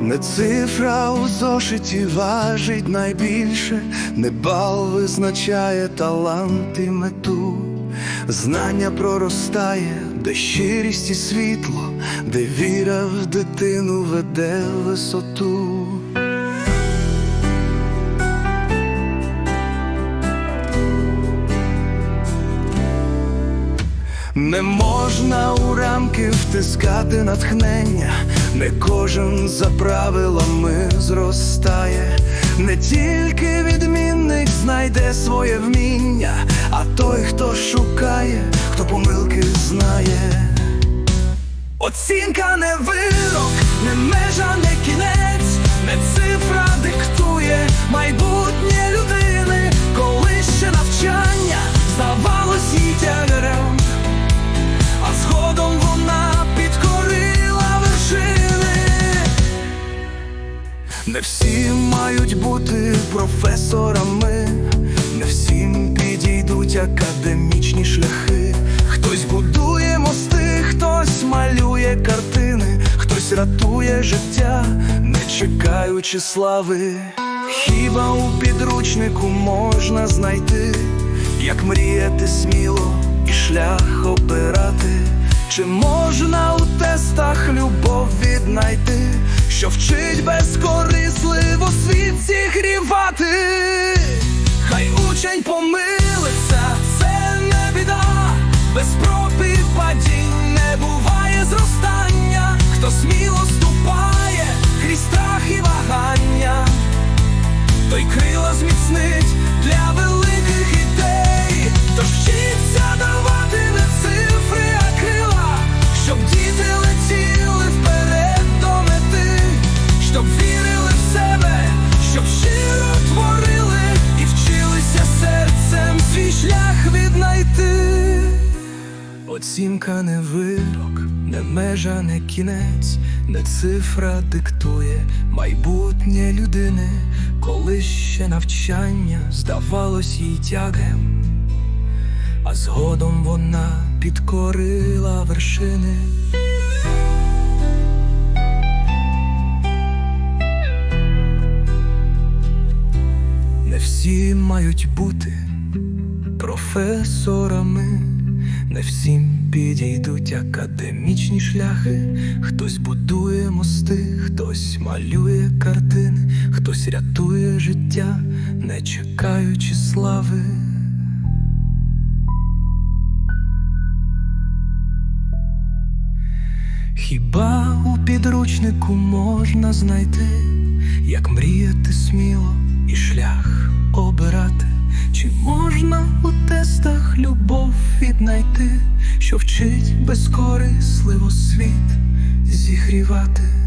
Не цифра у зошиті важить найбільше, не бал визначає талант і мету. Знання проростає, де щирість і світло, де віра в дитину веде висоту. Не можна у рамки втискати натхнення, не кожен за правилами зростає, не тільки відмінник знайде своє вміння, а той, хто шукає, хто помилки знає. Оцінка не вирок, не межа, не кінець, Не всі мають бути професорами, не всім підійдуть академічні шляхи. Хтось будує мости, хтось малює картини, хтось рятує життя, не чекаючи слави. Хіба у підручнику можна знайти, як мріяти сміло і шлях обирати? Чи можна у тестах любов віднайти, що вчить безкорисливо світ зігрівати? Хай учень помилиться, це не біда, без проб падінь не буває зростання, хто сміло ступає крізь страх і вагання, віднайти. Оцінка не вирок, не межа, не кінець, не цифра диктує майбутнє людини, коли ще навчання здавалось їй тягем, а згодом вона підкорила вершини. Не всі мають бути професорами, не всім підійдуть академічні шляхи. Хтось будує мости, хтось малює картини, хтось рятує життя, не чекаючи слави. Хіба у підручнику можна знайти, як мріяти сміло і шлях обирати? Чи можна у тестах любов віднайти, що вчить безкорисливо світ зігрівати?